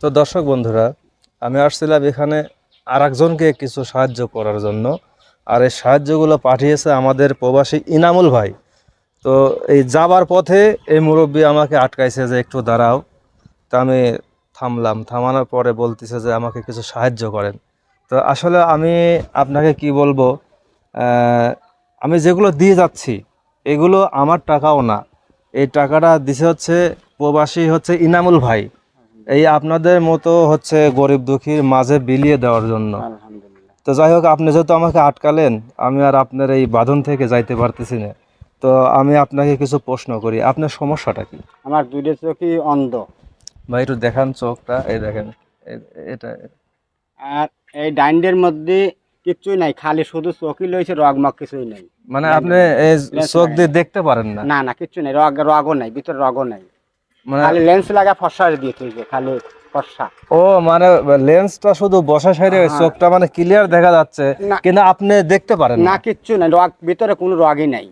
তো দর্শক বন্ধুরা, আমি আসছিলাম এখানে আর একজনকে কিছু সাহায্য করার জন্য। আর এই সাহায্যগুলো পাঠিয়েছে আমাদের প্রবাসী ইনামুল ভাই। তো এই যাবার পথে এই মুরব্বী আমাকে আটকাইছে যে একটু দাঁড়াও। তা আমি থামলাম। থামানোর পরে বলতেছে যে আমাকে কিছু সাহায্য করেন। তো আসলে আমি আপনাকে কি বলব আমি যেগুলো দিয়ে যাচ্ছি, এগুলো আমার টাকাও না। এই টাকাটা দিছে হচ্ছে প্রবাসী হচ্ছে ইনামুল ভাই। এই আপনাদের মতো হচ্ছে গরিব দুঃখীর মাঝে বিলিয়ে দেওয়ার জন্য। তো যাই হোক আপনি যেহেতু আমাকে আটকালেন আমি আর আপনার এই বাঁধন থেকে যাইতে পারতেছি না। তো আমি আপনাকে কিছু প্রশ্ন করি আপনার সমস্যাটা কি? আমার দুইটা চোখই অন্ধ। ভাই একটু দেখান চোখটা এই দেখেন এটা। আর এই ডাইন্ডের মধ্যে কিচ্ছুই নাই খালি শুধু চোখই লইছে রগমগ কিছুই নাই। মানে আপনি চোখ দিয়ে দেখতে পারেন না? না না কিচ্ছু নাই রগ রগও নাই ভিতরে রগও নাই। মানে লেন্স লাগা ফর্সা দিয়ে তুইছে খালি ফর্সা। ও মানে লেন্সটা শুধু বসা সাইডে হ্যাঁ। চোখটা মানে ক্লিয়ার দেখা যাচ্ছে কিন্তু আপনি দেখতে পারেন না। কিচ্ছু নাই রগ ভিতরে কোনো রগই নাই।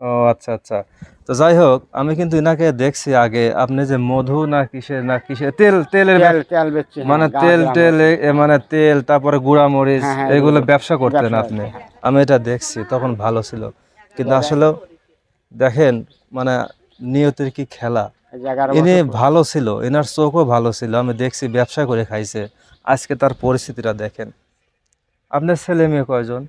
ও আচ্ছা আচ্ছা। তো যাই হোক আমি কিন্তু ইনাকে দেখছি আগে আপনি যে মধু না কিসের না কিসের তেল তেলের তেল তেল হ্যাঁ, মানে তেল। টেল মানে তেল তারপরে গুঁড়া মরিচ হ্যাঁ, এগুলো ব্যবসা করতেন আপনি। আমি এটা দেখছি তখন ভালো ছিল। কিন্তু আসলে দেখেন মানে নিয়তের কি খেলা। ইনি ভালো ছিল এনার চোখও ভালো ছিল আমি দেখছি ব্যবসা করে খাইছে। আজকে তার পরিস্থিতিটা দেখেন। আপনার ছেলে মেয়ে কয়জন?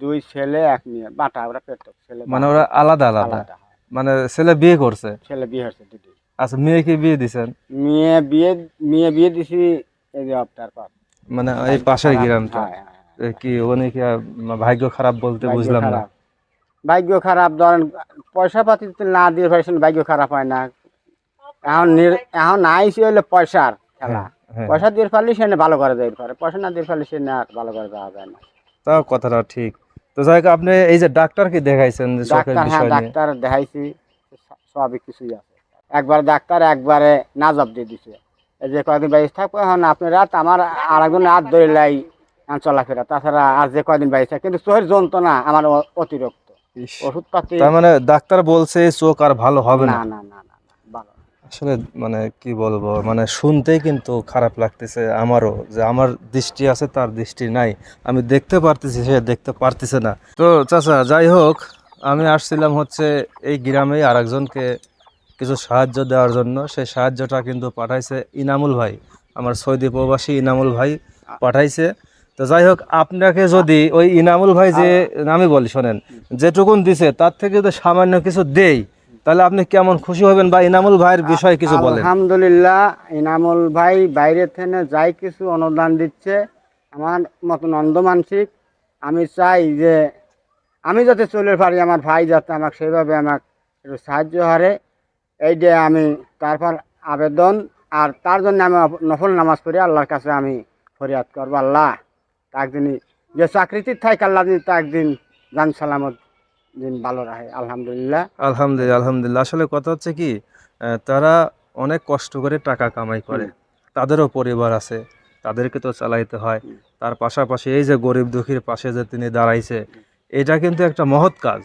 দুই ছেলে এক মেয়ে। বাটা ওরা পেট ছেলে মানে ওরা আলাদা আলাদা। আলাদা মানে ছেলে বিয়ে করছে? ছেলে বিয়ে হয়েছে দুটি। আচ্ছা মেয়েকে বিয়ে দিছেন? মেয়ে বিয়ে মেয়ে বিয়ে দিছি এই যে আপনার পর। মানে এই পাশের গ্রামটা। হ্যাঁ, হ্যাঁ, হ্যাঁ। কি উনি কি ভাগ্য খারাপ বলতে বুঝলাম না। ভাগ্য খারাপ ধরেন পয়সা পাতি না দিয়ে ভাগ্য খারাপ হয় না। এখন এখন আইসি হইলে পয়সার খেলা। হ্যাঁ পয়সা দিয়ে পারলে সে ভালো করে দেয় পারে পয়সা না দিয়ে পারলে সে না ভালো করে দেওয়া যায় না। তাও কথাটা ঠিক। তো যাই আপনি এই যে ডাক্তারকে দেখাইছেন যে ডাক্তার হ্যাঁ ডাক্তার দেখাইছি সবই কিছুই আছে। একবার ডাক্তার একবারে দিয়ে দিছে। এই যে কয়দিন বাইশ থাকব এখন আপনি রাত আমার আর একজন রাত ধরিলাই চলাফেরা। তাছাড়া আর যে কয়দিন বাইশ থাকে কিন্তু চোখের যন্ত্রণা আমার অতিরিক্ত। ইস, ওষুধ পাতি তার মানে ডাক্তার বলছে চোখ আর ভালো হবে না না না। আসলে মানে কি বলব মানে শুনতেই কিন্তু খারাপ লাগতেছে আমারও যে আমার দৃষ্টি আছে তার দৃষ্টি নাই। আমি দেখতে পারতেছি, সে দেখতে পারতেছে না। তো চাচা, যাই হোক, আমি আসছিলাম হচ্ছে এই গ্রামেই আরেকজনকে কিছু সাহায্য দেওয়ার জন্য। সেই সাহায্যটা কিন্তু পাঠাইছে ইনামুল ভাই, আমার সৌদি প্রবাসী ইনামুল ভাই পাঠাইছে। তো যাই হোক, আপনাকে যদি ওই ইনামুল ভাই যে, আমি বলি শোনেন, যেটুকুন দিছে, তার থেকে যদি সামান্য কিছু দেই তাহলে আপনি কেমন খুশি হবেন বা ইনামুল ভাইয়ের বিষয়ে কিছু বলেন? আলহামদুলিল্লাহ ইনামুল ভাই বাইরে থেকে যাই কিছু অনুদান দিচ্ছে। আমার মতন অন্ধ মানসিক। আমি চাই যে আমি যাতে চলে পারি আমার ভাই যাতে আমাকে সেইভাবে আমাকে একটু সাহায্য হারে। এইটা আমি তারপর আবেদন আর তার জন্য আমি নফল নামাজ পড়ি আল্লাহর কাছে আমি ফরিয়াদ করব। আল্লাহ তাক দিনই যে চাকরিতে থাকে আল্লাহ দিন তাক দিন জান সালামত দিন ভালো রাখে আলহামদুলিল্লাহ। আলহামদুলিল্লাহ আলহামদুলিল্লাহ। আসলে কথা হচ্ছে কি তারা অনেক কষ্ট করে টাকা কামাই করে। তাদেরও পরিবার আছে তাদেরকে তো চালাইতে হয়। তার পাশাপাশি এই যে গরিব দুঃখীর পাশে যে তিনি দাঁড়াইছে এটা কিন্তু একটা মহৎ কাজ।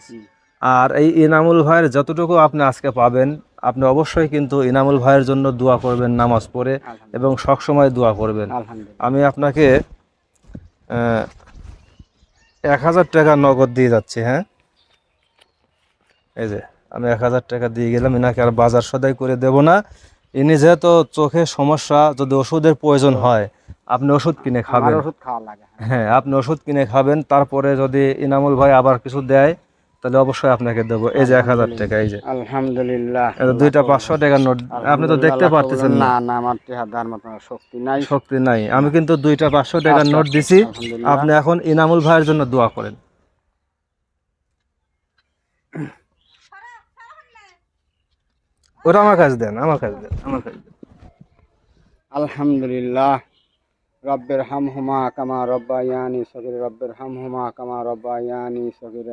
আর এই ইনামুল ভাইয়ের যতটুকু আপনি আজকে পাবেন আপনি অবশ্যই কিন্তু ইনামুল ভাইয়ের জন্য দোয়া করবেন নামাজ পড়ে এবং সবসময় দোয়া করবেন। আমি আপনাকে এক হাজার টাকা নগদ দিয়ে যাচ্ছি হ্যাঁ? এই যে আমি এক হাজার টাকা দিয়ে গেলাম এনাকে আর বাজার সদাই করে দেব না। ইনি যেহেতু চোখের সমস্যা যদি ওষুধের প্রয়োজন হয় আপনি ওষুধ কিনে খাবেন। ওষুধ খাওয়া লাগে হ্যাঁ। আপনি ওষুধ কিনে খাবেন তারপরে যদি ইনামুল ভাই আবার কিছু দেয় তাহলে অবশ্যই আপনাকে দেবো। এই যে এক হাজার টাকা এই যে। আলহামদুলিল্লাহ। দুইটা পাঁচশো টাকার নোট আপনি তো দেখতে পারতেছেন না। না আমার টেহাদার মতো শক্তি নাই। শক্তি নাই। আমি কিন্তু দুইটা পাঁচশো টাকার নোট দিছি। আপনি এখন ইনামুল ভাইয়ের জন্য দোয়া করেন। ওটা আমার কাছে দেন আমার কাছে দেন আমার কাছে দেন। আলহামদুলিল্লাহ রব্বের হাম হুমা কামা রব্বায়ানি সগির রব্বের হাম হুমা কামা রব্বায়ানি সগির।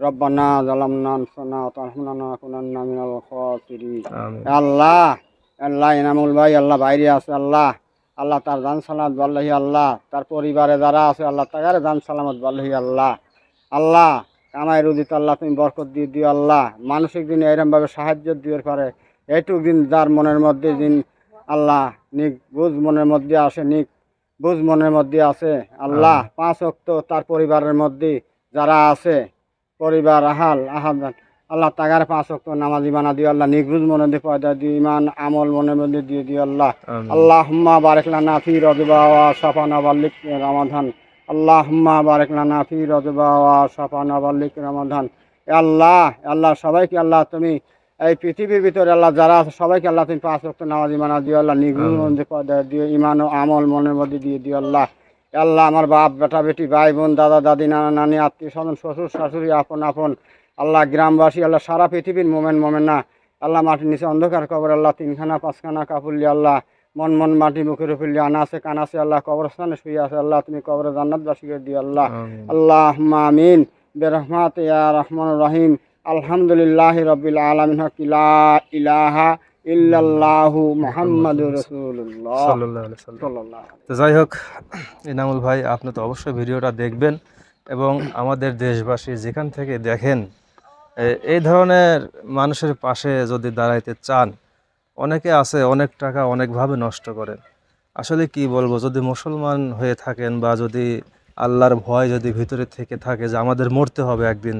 রব্বানা জালামনা আনফুসানা ওয়া তারহামনা কুনান্না মিনাল খাসিরিন। আল্লাহ আল্লাহ ইনামুল ভাই আল্লাহ বাইরে আছে আল্লাহ। আল্লাহ তার দান সালামত বল্লাহি আল্লাহ। তার পরিবারে যারা আছে আল্লাহ তাকারে দান সালামত বল্লাহি আল্লাহ। আল্লাহ কামাই রুদিত আল্লাহ তুমি বরকত দিয়ে দিও আল্লাহ। মানসিক দিন এরমভাবে সাহায্য দিয়ে পারে এইটুক দিন যার মনের মধ্যে দিন আল্লাহ নিক বুঝ মনের মধ্যে আসে নিক বুঝ মনের মধ্যে আছে আল্লাহ পাঁচ অক্ত তার পরিবারের মধ্যে যারা আছে পরিবার আহাল আহাল আল্লাহ তাগার পাঁচ অক্ত নামাজ বানা দিও আল্লাহ নিগুজ মনে দিয়ে পয়দা দিও ইমান আমল মনের মধ্যে দিয়ে দিও আল্লাহ। আমিন। আল্লাহুম্মা বারিক লানা ফি রজবা ওয়া শাফানা বাল্লিক রমাদান। আল্লাহুম্মা বারিক লানা ফি রজবা ওয়া শাফানা বাল্লিক রমাদান। আল্লাহ আল্লাহ সবাইকে আল্লাহ তুমি এই পৃথিবীর ভিতরে আল্লাহ যারা আছে সবাইকে আল্লাহ তুমি পাঁচ রক্ত নামাজি মানা দিও আল্লাহ পয়দা দিও ইমান ও আমল মনের মধ্যে দিয়ে দিও আল্লাহ। আল্লাহ আমার বাপ বেটা বেটি ভাই বোন দাদা দাদি নানা নানি আত্মীয় স্বজন শ্বশুর শাশুড়ি আপন আপন আল্লাহ গ্রামবাসী আল্লাহ সারা পৃথিবীর মোমেন মোমেন না। আল্লাহ মাটির নিচে অন্ধকার কবর আল্লাহ তিনখানা পাঁচখানা কাপুল্লি আল্লাহ মন মন মাটি মুখের উপল্লি আনাসে কানাসে আল্লাহ কবরস্থানে শুয়ে আছে আল্লাহ তুমি কবরে জান্নাতবাসী করে দিও আল্লাহ। আল্লাহ আমিন। বেরহমাত ইয়া রহমান রহিম। আলহামদুলিল্লাহ রবিল আলমিন হকিলা ইলাহা ইল্লাল্লাহু মুহাম্মাদুর রাসূলুল্লাহ সাল্লাল্লাহু। তো যাই হোক ইনামুল ভাই আপনি তো অবশ্যই ভিডিওটা দেখবেন এবং আমাদের দেশবাসী যেখান থেকে দেখেন এই ধরনের মানুষের পাশে যদি দাঁড়াইতে চান অনেকে আছে অনেক টাকা অনেকভাবে নষ্ট করেন আসলে কি বলব যদি মুসলমান হয়ে থাকেন বা যদি আল্লাহর ভয় যদি ভিতরে থেকে থাকে যে আমাদের মরতে হবে একদিন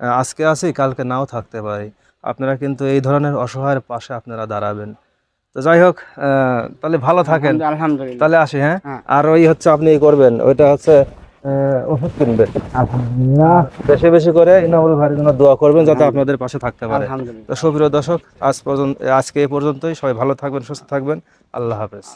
আজকে আছি কালকে নাও থাকতে পারি। আপনারা কিন্তু এই ধরনের অসহায়ের পাশে আপনারা দাঁড়াবেন। তো যাই হোক তাহলে ভালো থাকেন। আলহামদুলিল্লাহ তাহলে আসি হ্যাঁ? হ্যাঁ। আর ওই হচ্ছে আপনি করবেন ওইটা হচ্ছে ওষুধ কিনবেন। বেশি বেশি করে ইনামুল ভাইয়ের জন্য দোয়া করবেন যাতে আপনাদের পাশে থাকতে পারে। তো সুপ্রিয় দর্শক আজ পর্যন্ত আজকে এই পর্যন্তই। সবাই ভালো থাকবেন সুস্থ থাকবেন। আল্লাহ হাফেজ।